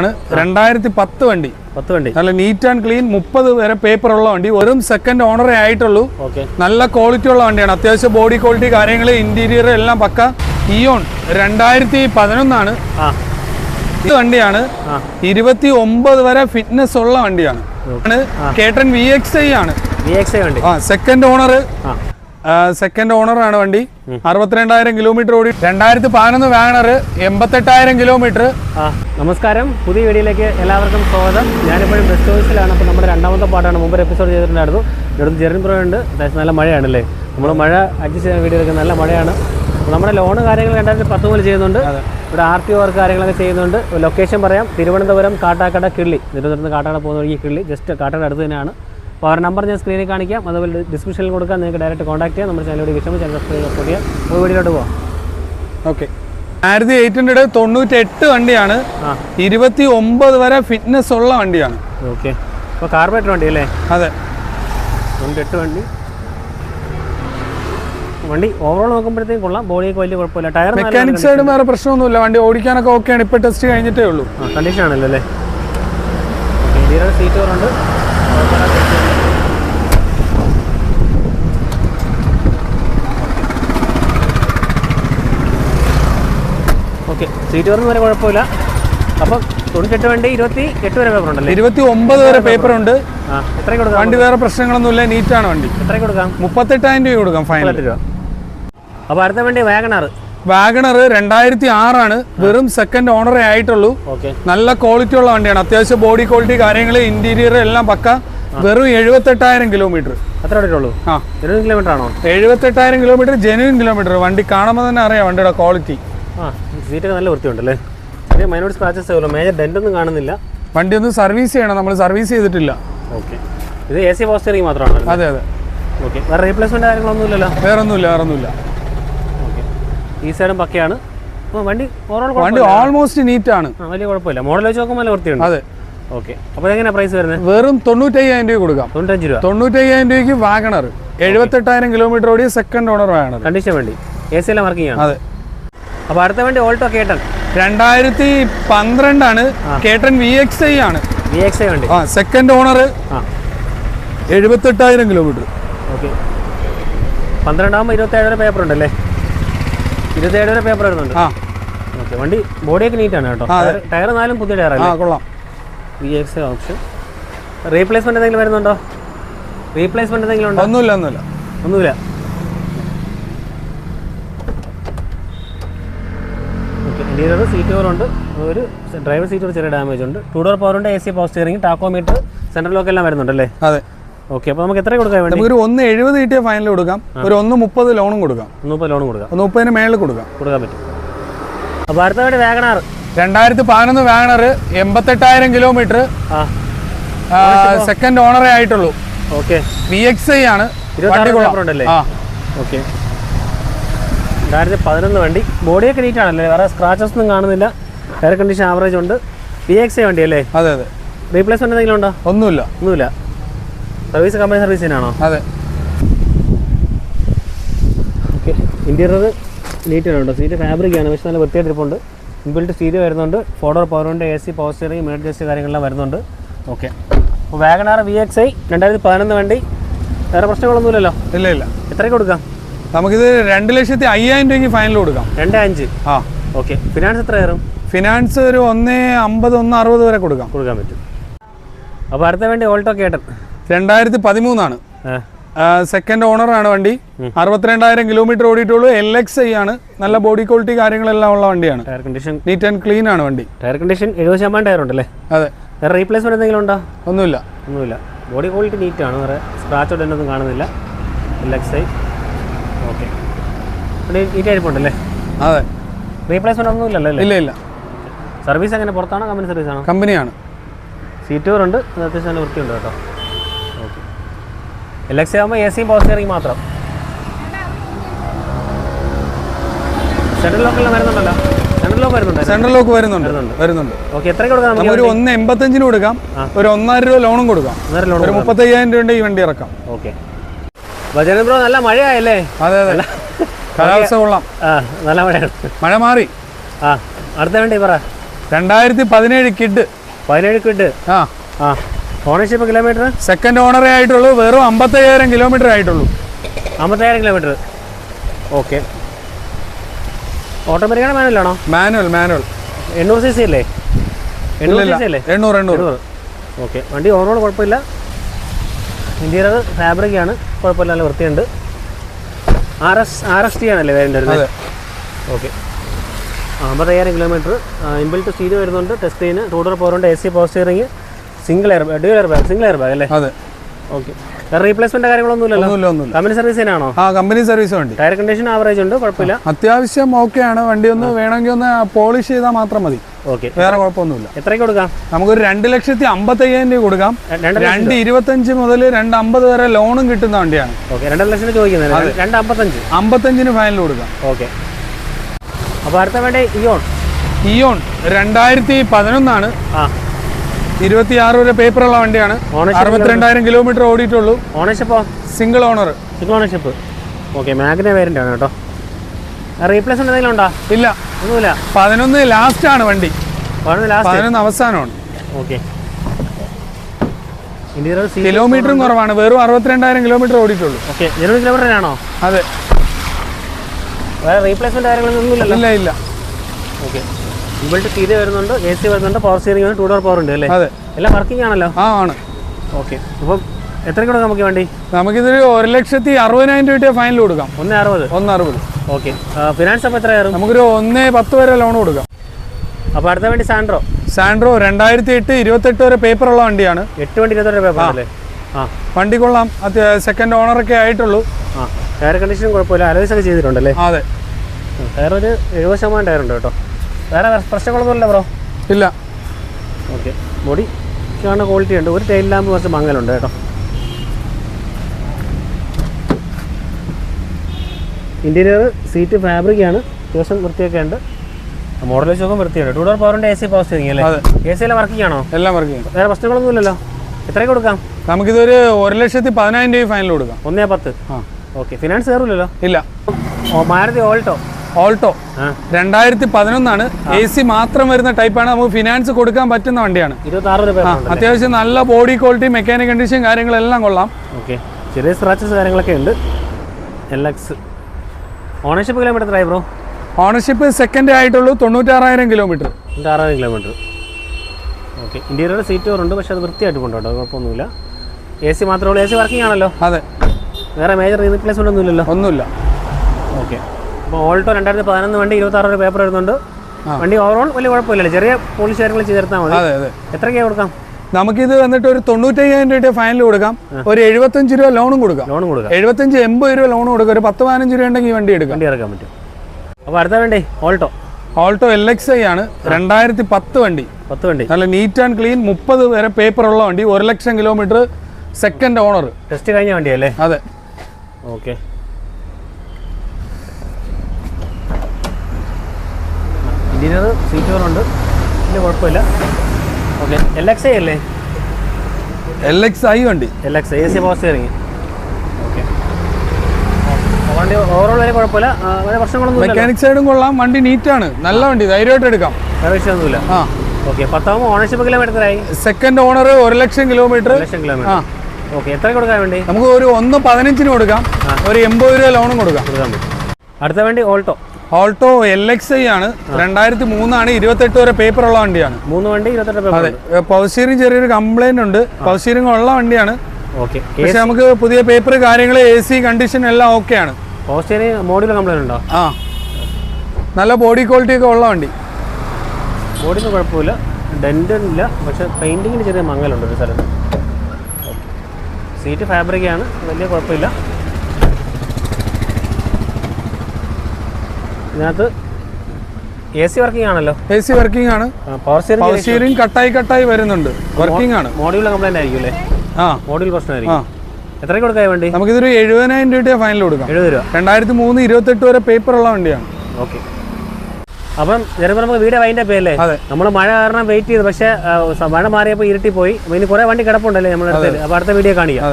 ആണ്. രണ്ടായിരത്തി പത്ത് വണ്ടി. പത്ത് വണ്ടി. നല്ല നീറ്റ് ആൻഡ് ക്ലീൻ മുപ്പത് വരെ പേപ്പർ ഉള്ള വണ്ടി. വെറും സെക്കൻഡ് ഓണറേ ആയിട്ടുള്ളൂ. നല്ല ക്വാളിറ്റി ഉള്ള വണ്ടിയാണ്. അത്യാവശ്യം ബോഡി ക്വാളിറ്റി കാര്യങ്ങൾ ഇന്റീരിയർ എല്ലാം പക്ക. ഇയോൺ രണ്ടായിരത്തി പതിനൊന്നാണ് ഈ വണ്ടിയാണ്. ഇരുപത്തി ഒമ്പത് വരെ ഫിറ്റ്നസ് ഉള്ള വണ്ടിയാണ്. കേട്ടൻ വി എക്സ് ഐ ആണ്. സെക്കൻഡ് ഓണർ സെക്കൻഡ് ഓണർ ആണ് വണ്ടി. അറുപത്തിരണ്ടായിരം കിലോമീറ്റർ ഓടി. രണ്ടായിരത്തി പതിനൊന്ന് വാഗണർ എൺപത്തെട്ടായിരം കിലോമീറ്റർ നമസ്കാരം. പുതിയ വീഡിയോയിലേക്ക് എല്ലാവർക്കും സ്വാഗതം. ഞാനിപ്പോഴും ബെസ്റ്റ് ഹൗസിലാണ് അപ്പോൾ നമ്മുടെ രണ്ടാമത്തെ പാട്ടാണ് മുമ്പ് എപ്പിസോഡ് ചെയ്തിട്ടുണ്ടായിരുന്നു. ഇവിടുന്ന് ജെറിൻ പ്രോ ഉണ്ട്. അത്യാവശ്യം നല്ല മഴയാണല്ലേ? നമ്മൾ മഴ അഡ്ജസ്റ്റ് ചെയ്യുന്ന വീഡിയോയിലൊക്കെ നല്ല മഴയാണ്. നമ്മുടെ ലോണ് കാര്യങ്ങൾ രണ്ടായിരത്തി പത്ത് മുതൽ ചെയ്യുന്നുണ്ട് ഇവിടെ ആർ ടി വർക്ക് കാര്യങ്ങളൊക്കെ ചെയ്യുന്നുണ്ട്. ലൊക്കേഷൻ പറയാം. തിരുവനന്തപുരം കാട്ടാക്കട കിള്ളി. തിരുവനന്തപുരത്ത് കാട്ടാക്കട പോകുന്ന വഴി കിള്ളി. ജസ്റ്റ് കാട്ടാക്കട അടുത്ത് തന്നെയാണ്. അപ്പോൾ അവരുടെ നമ്പർ ഞാൻ സ്ക്രീനിൽ കാണിക്കാം. അതുപോലെ ഡിസ്ക്രിപ്ഷനിൽ കൊടുക്കാം. നിങ്ങൾക്ക് ഡയറക്റ്റ് കോൺടാക്ട് ചെയ്യാം. നമ്മുടെ ചാനലോട് വിഷമം ചാനൽ സബ്സ്ക്രൈബ് സപ്പോർട്ട് ചെയ്യാം അപ്പോൾ വീഡിയോയിലോട്ട് പോകാം ഓക്കെ ആയിരത്തി എയ്റ്റ് ഹൺഡ്രഡ് തൊണ്ണൂറ്റി എട്ട് വണ്ടിയാണ്. ഇരുപത്തി ഒമ്പത് വരെ ഫിറ്റ്നസ് ഉള്ള വണ്ടിയാണ്. ഓക്കെ അപ്പോൾ കാർബറേറ്റർ വണ്ടി അല്ലേ? അതെ. തൊണ്ണൂറ്റെട്ട് വണ്ടി. വണ്ടി ഓവറോൾ നോക്കുമ്പോഴത്തേക്കും കൊള്ളാം. ബോഡിയൊക്കെ വലിയ കുഴപ്പമില്ല. ടയർ മെക്കാനിക് സൈഡ് വേറെ പ്രശ്നമൊന്നുമില്ല. വണ്ടി ഓടിക്കാനൊക്കെ ഓക്കെയാണ് ഇപ്പോൾ ടെസ്റ്റ് കഴിഞ്ഞിട്ടേ ഉള്ളൂ. കണ്ടീഷൻ ആണല്ലോ അല്ലേ? സീറ്റ് കവറുണ്ട് ഓക്കെ സീറ്റ് പറഞ്ഞ വരെ കുഴപ്പമില്ല. അപ്പം തൊണ്ണൂറ്റെട്ട് വണ്ടി ഇരുപത്തി എട്ട് വരെ പേപ്പർ ഉണ്ടല്ലേ? ഇരുപത്തി ഒമ്പത് വരെ പേപ്പർ ഉണ്ട്. എത്രയ്ക്ക് കൊടുക്കാം വണ്ടി വേറെ പ്രശ്നങ്ങളൊന്നുമില്ല നീറ്റാണ് വണ്ടി. എത്രയ്ക്ക് കൊടുക്കാം. മുപ്പത്തെട്ടായിരം രൂപ കൊടുക്കാം ഫൈനൽ രൂപ. അപ്പോൾ അടുത്ത വണ്ടി വാഗണാർ. വാഗണർ രണ്ടായിരത്തി ആറാണ് വെറും സെക്കൻഡ് ഓണറേ ആയിട്ടുള്ളൂ. നല്ല ക്വാളിറ്റി ഉള്ള വണ്ടിയാണ്. അത്യാവശ്യം ബോഡി ക്വാളിറ്റി കാര്യങ്ങൾ ഇന്റീരിയർ എല്ലാം പക്ക. വെറും എഴുപത്തെട്ടായിരം കിലോമീറ്റർ ആ. ഇരുപത് കിലോമീറ്റർ ആണോ? എഴുപത്തെട്ടായിരം കിലോമീറ്റർ ജെനുവിൻ കിലോമീറ്റർ വണ്ടി കാണുമ്പോൾ തന്നെ അറിയാം വണ്ടിയുടെ ക്വാളിറ്റി ആ സീറ്റൊക്കെ നല്ല വൃത്തിയുണ്ടല്ലേ? ചെറിയ മൈനോട് സ്ക്രാച്ചസ് ആവുമല്ലോ മേജർ ഡെന്റ് ഒന്നും കാണുന്നില്ല. വണ്ടി ഒന്ന് സർവീസ് ചെയ്യണം. നമ്മൾ സർവീസ് ചെയ്തിട്ടില്ല. ഓക്കെ ഇത് എ സി പോസ്റ്ററിങ് മാത്രമാണ് അതെ അതെ. ഓക്കെ വേറെ റീപ്ലേസ്മെന്റ് കാര്യങ്ങളൊന്നുമില്ലല്ലോ? വേറെ ഒന്നുമില്ല ഓക്കെ ഈ സൈഡും പക്കയാണ്. അപ്പോൾ വണ്ടി ഓവറോൾ വണ്ടി ഓൾമോസ്റ്റ് നീറ്റ് ആണ്. വലിയ കുഴപ്പമില്ല. മോഡൽ വെച്ച് നോക്കുമ്പോൾ നല്ല വൃത്തിയുണ്ട്. അതെ. ഓക്കെ അപ്പോൾ എങ്ങനെയാണ് പ്രൈസ് വരുന്നത്? വെറും തൊണ്ണൂറ്റയ്യായിരം രൂപ കൊടുക്കാം. തൊണ്ണൂറ്റഞ്ച് രൂപ. തൊണ്ണൂറ്റയ്യായിരം രൂപയ്ക്ക് വാഗണർ. എഴുപത്തെട്ടായിരം കിലോമീറ്റർ ഓടിയ സെക്കൻഡ് ഓണർ വാഗണർ. കണ്ടീഷൻ വേണ്ടി. എ സി എല്ലാം വർക്കിംഗ് ആണ് അതെ. അപ്പോൾ അടുത്ത വണ്ടി ഓൾട്ടോ കേട്ടൺ രണ്ടായിരത്തി പന്ത്രണ്ടാണ് കേട്ടൻ വി എക്സ് ഐ ആണ്. വി എക്സ് ഐ വണ്ടി. ആ സെക്കൻഡ് ഓണർ എഴുപത്തെട്ടായിരം കിലോമീറ്റർ ഓക്കെ. പന്ത്രണ്ടാകുമ്പോൾ ഇരുപത്തേഴ് വരെ പേപ്പർ ഉണ്ടല്ലേ? ഇരുപത്തേഴ് വരെ പേപ്പർ വരുന്നുണ്ട്. ആ. ഓക്കെ വണ്ടി ബോഡിയൊക്കെ നീറ്റാണ് കേട്ടോ. ടയർ- ടയർ നാലും പുതിയ ആ കൊള്ളാം. വി എക്സ് ഓപ്ഷൻ റീപ്ലേസ്മെന്റ് എന്തെങ്കിലും വരുന്നുണ്ടോ? റീപ്ലേസ്മെന്റ് എന്തെങ്കിലും ഉണ്ടോ? ഒന്നുമില്ല ഒന്നുമില്ല. ഒന്നുമില്ല. ഇന്റീരിയർ സീറ്റ് കവറുണ്ട് ഒരു ഡ്രൈവർ സീറ്റ് ചെറിയ ഡാമേജ് ഉണ്ട്. Two door പവറുണ്ട് A C power steering tachometer central lock എല്ലാം വരുന്നുണ്ടല്ലേ? അതെ. ഓക്കെ അപ്പോൾ നമുക്ക് എത്ര കൊടുക്കാൻ വേണ്ടി? നമുക്കൊരു ഒന്ന് എഴുപത് കിട്ടിയ ഫൈനൽ കൊടുക്കാം. ഒരു ഒന്ന് മുപ്പത് ലോണും കൊടുക്കാം. മുപ്പത് ലോണും കൊടുക്കാം. ഒന്ന് മുപ്പതിന് മേളിൽ കൊടുക്കാം. കൊടുക്കാൻ പറ്റും. അപ്പോൾ അടുത്ത വേണ്ടി വാഗണാർ. രണ്ടായിരത്തി പതിനൊന്ന് വാഗണർ എൺപത്തെട്ടായിരം കിലോമീറ്റർ സെക്കൻഡ് ഓണറേ ആയിട്ടുള്ളൂ. ഓക്കെ വി എക്സ് ഐ ആണ്. ഉണ്ടല്ലേ? ഓക്കെ രണ്ടായിരത്തി പതിനൊന്ന് വണ്ടി. ബോഡിയൊക്കെ നീറ്റ് ആണല്ലേ? വേറെ സ്ക്രാച്ചസ് ഒന്നും കാണുന്നില്ല. എയർ കണ്ടീഷൻ ആവറേജ് ഉണ്ട്. വി എക്സ് എ വണ്ടി അല്ലേ അതെ അതെ. റീപ്ലേസ്മെന്റ് എന്തെങ്കിലും ഉണ്ടോ? ഒന്നുമില്ല. ഒന്നുമില്ല. സർവീസ് കമ്പനി സർവീസ് തന്നെയാണോ? അതെ. ഓക്കെ ഇന്റീരിയർ നീറ്റ് ആണ് കേട്ടോ. സീറ്റ് ഫാബ്രിക് ആണ്. പക്ഷേ നല്ല വൃത്തിയായിട്ടിരിപ്പുണ്ട് ഇൻബിൽറ്റ് സ്റ്റീരിയോ വരുന്നുണ്ട്. Four door പവറുണ്ട് A C power steering made just കാര്യങ്ങളെല്ലാം വരുന്നുണ്ട്. ഓക്കെ അപ്പോൾ വാഗണാർ വി എക്സ് ഐ രണ്ടായിരത്തി പതിനൊന്ന് വണ്ടി. വേറെ പ്രശ്നങ്ങളൊന്നുമില്ലല്ലോ? ഇല്ല ഇല്ല. എത്രയ്ക്ക് കൊടുക്കാം? നമുക്കിത് രണ്ട് ലക്ഷത്തി അയ്യായിരം രൂപയ്ക്ക് ഫൈനൽ കൊടുക്കാം. രണ്ട് അഞ്ച്? ആ. ഓക്കെ. ഫിനാൻസ് എത്ര കയറും? ഫിനാൻസ് ഒരു ഒന്ന് അമ്പത് ഒന്ന് അറുപത് വരെ കൊടുക്കാം. കൊടുക്കാൻ പറ്റും. അപ്പോൾ അടുത്ത വേണ്ടി ഓൾട്ടോ കേട്ടൻ. രണ്ടായിരത്തി പതിമൂന്നാണ്. സെക്കൻഡ് ഓണറാണ് വണ്ടി. അറുപത്തിരണ്ടായിരം കിലോമീറ്റർ ഓടിയിട്ടുള്ളൂ. എൽ എക്സ് ഐ ആണ്. നല്ല ബോഡി ക്വാളിറ്റി കാര്യങ്ങളെല്ലാം ഉള്ള വണ്ടിയാണ്. Tyre condition neat and clean ആണ് വണ്ടി. ടയർ കണ്ടീഷൻ എഴുപത് ശതമാനം ടയർ ഉണ്ടല്ലേ? അതെ. വേറെ റീപ്ലേസ്മെന്റ് എന്തെങ്കിലും ഉണ്ടോ? ഒന്നുമില്ല. ഒന്നുമില്ല. ബോഡി ക്വാളിറ്റി നീറ്റ് ആണ്. വേറെ സ്ക്രാച്ച് ഒന്നും കാണുന്നില്ല. L X I okay. Neat ആയിരിപ്പുണ്ടല്ലേ അതെ. റീപ്ലേസ്മെന്റ് ഒന്നും ഇല്ലല്ലോ ഇല്ല ഇല്ല. സർവീസ് എങ്ങനെ? പുറത്താണോ? കമ്പനി സർവീസ് ആണോ? കമ്പനിയാണ്. സീറ്റ് ഉണ്ട്. അത് അത്യാവശ്യം നല്ല വൃത്തിയുണ്ട് കേട്ടോ. ഓക്കെ എൽ എക്സ് ആകുമ്പോൾ എ സിയും പവർ സ്റ്റിയറിംഗ് മാത്രം. സെൻട്രൽ ലോക്കെല്ലാം വരുന്നുണ്ടല്ലോ? സെൻട്രൽ ലോക്ക് വരുന്നുണ്ട്? സെൻട്രൽ ലോക്ക് വരുന്നുണ്ട്. വരുന്നുണ്ട്. ഓക്കെ എത്ര കൊടുക്കാം നമുക്ക് ഒരു ഒന്ന് എൺപത്തഞ്ചിന് കൊടുക്കാം. ഒരു ഒന്നര രൂപ ലോണും കൊടുക്കാം. ഒരു മുപ്പത്തയ്യായിരം രൂപ ഈ വണ്ടി ഇറക്കാം. ഓക്കെ ഭജന ബ്രോ നല്ല മഴയായല്ലേ? അതെ അതെ. കാലാവസ്ഥ കൊള്ളാം. ആ നല്ല മഴയാണ് മഴ മാറി. ആ അടുത്ത വേണ്ടി പറ. രണ്ടായിരത്തി പതിനേഴ് കിഡ്. പതിനേഴ് കിഡ്. ആ. ആ ഓണർഷിപ്പ് കിലോമീറ്റർ സെക്കൻഡ് ഓണറേ ആയിട്ടുള്ളൂ വെറും അമ്പത്തയ്യായിരം കിലോമീറ്റർ ആയിട്ടുള്ളൂ. അമ്പത്തയ്യായിരം കിലോമീറ്റർ ഓക്കെ ഓട്ടോമാറ്റിക്കാണ് ആണോ? Manual manual. എണ്ണൂറ് സി സി അല്ലേ എണ്ണൂറ് സി സി അല്ലേ? എണ്ണൂറ് എണ്ണൂറ്. ഓക്കെ വണ്ടി ഓവറോൾ കുഴപ്പമില്ല. ഇന്റീരിയർ ഫാബ്രിക് ആണ് കുഴപ്പമില്ല നല്ല വൃത്തിയുണ്ട്. R S R S T ആണല്ലേ വേറെ വരുന്നത് ഓക്കെ. അമ്പത്തയ്യായിരം കിലോമീറ്റർ ഇമ്പിൾട്ട് സ്റ്റീരിയോ വരുന്നുണ്ട്. Touch screen two door പോറുണ്ട് A C power steering single air bag dual air bag single air bag അല്ലേ? അതെ. ഓക്കെ. റീപ്ലേസ്മെന്റ് കാര്യങ്ങളൊന്നും ഒന്നുമില്ല ഒന്നുമില്ല. കമ്പനി സർവീസ് തന്നെയാണോ ആ കമ്പനി സർവീസ് വണ്ടി. ടയർ കണ്ടീഷൻ ആവറേജ് ഉണ്ട് കുഴപ്പമില്ല. അത്യാവശ്യം ഓക്കെയാണ് വണ്ടി ഒന്ന് വേണമെങ്കിൽ ഒന്ന് പോളിഷ് ചെയ്താൽ മാത്രം മതി. ഓക്കെ. വേറെ കുഴപ്പമൊന്നുമില്ല. എത്രയ്ക്ക് കൊടുക്കാം? നമുക്കൊരു രണ്ട് ലക്ഷത്തി അമ്പത്തയ്യായിരം രൂപ കൊടുക്കാം. രണ്ട് ഇരുപത്തഞ്ച് മുതൽ രണ്ട് അമ്പത് വരെ ലോണും കിട്ടുന്ന വണ്ടിയാണ്. ഓക്കെ രണ്ടര ലക്ഷം ചോദിക്കുന്നത് രണ്ട് അമ്പത്തഞ്ച്. അമ്പത്തഞ്ചിന് ഫൈനൽ കൊടുക്കാം. ഓക്കെ. അപ്പോൾ അടുത്ത വേണ്ട ഇയോൺ. ഇയോൺ രണ്ടായിരത്തി പതിനൊന്നാണ്. ആ. ഇരുപത്തിയാറ് വരെ പേപ്പറുള്ള വണ്ടിയാണ്. Ownership അറുപത്തിരണ്ടായിരം കിലോമീറ്റർ ഓടിയിട്ടുള്ളൂ. ഓണർഷിപ്പോ single owner single ownership okay Magna variant ആണ് കേട്ടോ. റീപ്ലേസ്മെന്റ് എന്തെങ്കിലും ഉണ്ടോ? ഇല്ല. ഒന്നുമില്ല. പതിനൊന്ന് ലാസ്റ്റ് ആണ് വണ്ടി. പതിനൊന്ന് അവസാനമാണ്. ഓക്കെ കിലോമീറ്ററും കുറവാണ്. വെറും അറുപത്തിരണ്ടായിരം കിലോമീറ്റർ ഓടിയിട്ടുള്ളൂ. ഓക്കെ കിലോമീറ്ററിനാണോ അതെ. വേറെ റീപ്ലേസ്മെന്റ് കാര്യങ്ങളൊന്നും ഇല്ല ഇല്ല. ഓക്കെ ഇവളുടെ തീരെ വരുന്നുണ്ട് എ സി വരുന്നുണ്ട് power steering two door power ഉണ്ട് അല്ലേ? അതെ. എല്ലാം വർക്കിംഗ് ആണല്ലോ? ആ ആണ്. ഓക്കെ അപ്പം എത്രയ്ക്ക് കൊടുക്കാം നമുക്ക് വേണ്ടി? നമുക്കിതൊരു ഒരു ലക്ഷത്തി അറുപതിനായിരം രൂപ ഫൈനൽ കൊടുക്കാം. ഒന്ന് അറുപത്? ഒന്ന് അറുപത്. ഓക്കെ. ഫിനാൻസ് അപ്പോൾ എത്ര കയറും? നമുക്കൊരു ഒന്ന് പത്ത് വരെ ലോൺ കൊടുക്കാം. അപ്പോൾ അടുത്ത വേണ്ടി സാൻഡ്രോ? സാൻഡ്രോ രണ്ടായിരത്തി എട്ട് ഇരുപത്തെട്ട് വരെ പേപ്പർ ഉള്ള വണ്ടിയാണ്. എട്ട് വണ്ടി ഇരുപത്തെട്ട് പേപ്പർ അല്ലേ ആ. വണ്ടി കൊള്ളാം. അത്യ സെക്കൻഡ് ഓണറൊക്കെ ആയിട്ടുള്ളൂ. ആ. ടയർ കണ്ടീഷനും കുഴപ്പമില്ല. അലവീസ് ഒക്കെ ചെയ്തിട്ടുണ്ടല്ലേ? അതെ. ടയർ ഒരു എഴുപത് ശതമാനം ടയർ ഉണ്ട് കേട്ടോ. വേറെ പ്രശ്നങ്ങളൊന്നുമില്ല ബ്രോ ഇല്ല. ഓക്കെ ബോഡി കാണുന്ന ക്വാളിറ്റി ഉണ്ട്. ഒരു ടൈൽ ലാമ്പ് കുറച്ച് മങ്ങലുണ്ട് കേട്ടോ. ഇന്റീരിയർ സീറ്റ് ഫാബ്രിക് ആണ്. അത്യാവശ്യം വൃത്തിയൊക്കെ ഉണ്ട്. മോഡൽ നോക്കുമ്പോൾ വൃത്തിയുണ്ട്. ടൂ ഡോർ പവറിന്റെ എ സി പവർ സ്റ്റിയറിംഗ് അല്ലേ. എ സി എല്ലാം വർക്കിംഗ് ആണോ എല്ലാം വർക്ക് ചെയ്യും. വേറെ പ്രശ്നങ്ങളൊന്നും ഇല്ലല്ലോ. എത്രയൊക്കെ കൊടുക്കാം? നമുക്കിതൊരു ഒരു ലക്ഷത്തി പതിനായിരം രൂപ ഫൈനൽ കൊടുക്കാം. ഒന്നേ പത്ത്. ആ. ഓക്കെ ഫിനാൻസ് കയറില്ലല്ലോ ഇല്ല. മാരുതി ഓൾട്ടോ ഓൾട്ടോ രണ്ടായിരത്തി പതിനൊന്നാണ് എ സി മാത്രം വരുന്ന ടൈപ്പാണ് നമുക്ക് ഫിനാൻസ് കൊടുക്കാൻ പറ്റുന്ന വണ്ടിയാണ്. അത്യാവശ്യം നല്ല ബോഡി ക്വാളിറ്റി മെക്കാനിക് കണ്ടീഷൻ കാര്യങ്ങളെല്ലാം കൊള്ളാം. ഓക്കെ ചെറിയ സ്ക്രാച്ചസ് കാര്യങ്ങളൊക്കെ ഉണ്ട്. എൽ എക്സ് ഓണർഷിപ്പ് കിലോമീറ്റർ എത്രയായി ബ്രോ ഓണർഷിപ്പ് സെക്കൻഡ് ആയിട്ടുള്ളൂ തൊണ്ണൂറ്റാറായിരം കിലോമീറ്റർ തൊണ്ണൂറ്റാറായിരം കിലോമീറ്റർ ഓക്കെ ഇന്റീരിയർ സീറ്റ് ഉണ്ട് പക്ഷേ അത് വൃത്തിയായിട്ട് കൊണ്ടുപോകും കുഴപ്പമൊന്നുമില്ല. എ സി മാത്രമേ ഉള്ളൂ. എ സി വർക്കിംഗ് ആണല്ലോ? അതെ. വേറെ മേജർ റീപ്ലേസ്മെന്റ് ഒന്നുമില്ലല്ലോ? ഒന്നുമില്ല. ഓക്കെ അപ്പോൾ ഓൾട്ടോ രണ്ടായിരത്തി പതിനൊന്ന് വണ്ടി ഇരുപത്താറ് രൂപ പേപ്പർ വരുന്നുണ്ട്. വണ്ടി ഓവറോൾ വലിയ കുഴപ്പമില്ലല്ലോ. ചെറിയ പോളിഷ് കാര്യങ്ങൾ ചെയ്തെടുത്താൽ മതി. എത്രയ്ക്കാണ് കൊടുക്കാം? നമുക്കിത് വന്നിട്ട് ഒരു തൊണ്ണൂറ്റയ്യായിരം രൂപ ഫൈനൽ കൊടുക്കാം. ഒരു എഴുപത്തഞ്ച് രൂപ ലോണും കൊടുക്കാം. ലോണും കൊടുക്കാം. എഴുപത്തഞ്ച് എൺപത് രൂപ ലോണും കൊടുക്കാം. ഒരു പത്ത് പതിനഞ്ച് രൂപ ഉണ്ടെങ്കിൽ വണ്ടി എടുക്കാം. വണ്ടി ഇറക്കാൻ പറ്റും. അപ്പോൾ അടുത്ത വേണ്ടേ Alto. Alto L X I ആണ്. രണ്ടായിരത്തി പത്ത് വണ്ടി. പത്ത് വണ്ടി. നല്ല നീറ്റ് ആൻഡ് ക്ലീൻ മുപ്പത് വരെ പേപ്പർ ഉള്ള വണ്ടി. ഒരു ലക്ഷം കിലോമീറ്റർ സെക്കൻഡ് ഓണർ ടെസ്റ്റ് കഴിഞ്ഞ വണ്ടിയല്ലേ? അതെ. ഓക്കെ ഇന്റീരിയർ സീറ്റ് ഉണ്ട്. വലിയ കുഴപ്പമില്ല. ഓക്കെ. എൽ എക്സ് ഐ അല്ലേ? എൽ എക്സ് ഐ വണ്ടി. L X A C power steering okay. വണ്ടി ഓവറോൾ വലിയ കുഴപ്പമില്ല. വേറെ പ്രശ്നങ്ങളൊന്നും മെക്കാനിക് സൈഡും കൊള്ളാം. വണ്ടി നീറ്റാണ് നല്ല വണ്ടി. ധൈര്യമായിട്ട് എടുക്കാം. വേറെ വിഷയമൊന്നുമില്ല. ആ. ഓക്കെ. പത്താകുമ്പോൾ ഓണർഷിപ്പ് സെക്കൻഡ് ഓണർ ഒരു ലക്ഷം കിലോമീറ്റർ ലക്ഷം കിലോമീറ്റർ ഓക്കെ. എത്ര കൊടുക്കാൻ വേണ്ടി? നമുക്ക് ഒരു ഒന്ന് പതിനഞ്ചിന് കൊടുക്കാം. ഒരു എൺപത് രൂപ ലോണും കൊടുക്കാം. കൊടുക്കാൻ പറ്റും. അടുത്ത വണ്ടി Alto. Alto L X I ആണ്. രണ്ടായിരത്തി മൂന്നാണ് ഇരുപത്തെട്ട് വരെ പേപ്പർ ഉള്ള വണ്ടിയാണ്. മൂന്ന് വണ്ടി അതെ. പവർ സ്റ്റിയറിംഗ് ചെറിയൊരു കംപ്ലൈന്റ് ഉണ്ട്. പവർ സ്റ്റിയറിംഗ് ഉള്ള വണ്ടിയാണ്. ഓക്കെ. പക്ഷെ നമുക്ക് പുതിയ പേപ്പർ കാര്യങ്ങൾ എ സി കണ്ടീഷൻ എല്ലാം ഓക്കെ ആണ്. പവർ കംപ്ലൈന്റ് ഉണ്ടോ? ആ. നല്ല ബോഡി ക്വാളിറ്റി ഒക്കെ ഉള്ള വണ്ടി. ബോഡിന് കുഴപ്പമില്ല. ഡെന്റ് ഇല്ല. പക്ഷെ പെയിന്റിങ്ങിന് ചെറിയ മങ്ങലുണ്ട് ഒരു സ്ഥലത്ത്. സീറ്റ് ഫാബ്രിക് ആണ്. വലിയ കുഴപ്പമില്ല. ഇതിനകത്ത് എ സി വർക്കിംഗ് ആണല്ലോ. എ സി വർക്കിംഗ് ആണ്. പവർ സ്റ്റിയറിംഗ് കട്ടായി കട്ടായി വരുന്നുണ്ട്. വർക്കിംഗ് ആണ്. മോഡ്യൂൾ കംപ്ലൈന്റ് ആയിരിക്കും അല്ലേ? ആ. മോഡ്യൂൾ പ്രശ്നമായിരിക്കും. എത്രയ്ക്ക് കൊടുക്കാൻ വേണ്ടി? നമുക്കിതൊരു എഴുപതിനായിരം രൂപയുടെ ഫൈനൽ കൊടുക്കാം. എഴുപത് രൂപ. രണ്ടായിരത്തി മൂന്ന് ഇരുപത്തെട്ട് വരെ പേപ്പർ ഉള്ള വണ്ടിയാണ്. ഓക്കെ അപ്പം ചിലപ്പോൾ നമുക്ക് വീട് വൈന്റെ പേയല്ലേ അതെ. നമ്മൾ മഴ കാരണം വെയിറ്റ് ചെയ്തു പക്ഷേ മഴ മാറിയപ്പോൾ ഇരുട്ടി പോയി ഇനി കുറേ വണ്ടി കിടപ്പുണ്ടല്ലേ നമ്മുടെ അടുത്ത്? അപ്പോൾ അടുത്ത വീഡിയോ കാണിക്കാം.